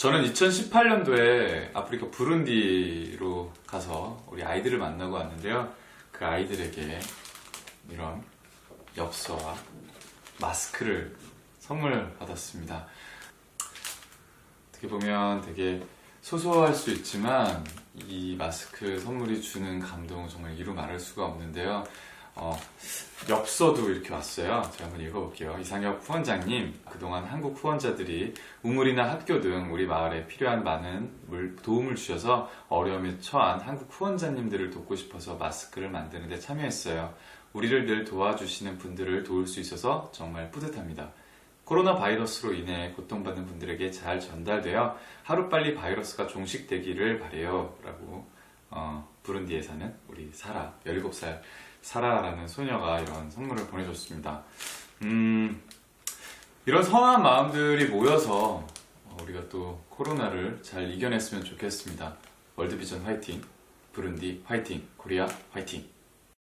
저는 2018년도에 아프리카 부룬디로 가서 우리 아이들을 만나고 왔는데요. 그 아이들에게 이런 엽서와 마스크를 선물 받았습니다. 어떻게 보면 되게 소소할 수 있지만 이 마스크 선물이 주는 감동은 정말 이루 말할 수가 없는데요. 어, 엽서도 이렇게 왔어요. 제가 한번 읽어볼게요. 이상혁 후원장님, 그동안 한국 후원자들이 우물이나 학교 등 우리 마을에 필요한 많은 물- 도움을 주셔서 어려움에 처한 한국 후원자님들을 돕고 싶어서 마스크를 만드는데 참여했어요. 우리를 늘 도와주시는 분들을 도울 수 있어서 정말 뿌듯합니다. 코로나 바이러스로 인해 고통받는 분들에게 잘 전달되어 하루빨리 바이러스가 종식되기를 바래요. 라고 어, 부룬디에 사는 우리 사라, 17살 사라라는 소녀가 이런 선물을 보내줬습니다. 음, 이런 선한 마음들이 모여서 어, 우리가 또 코로나를 잘 이겨냈으면 좋겠습니다. 월드비전 화이팅, 부룬디 화이팅, 코리아 화이팅!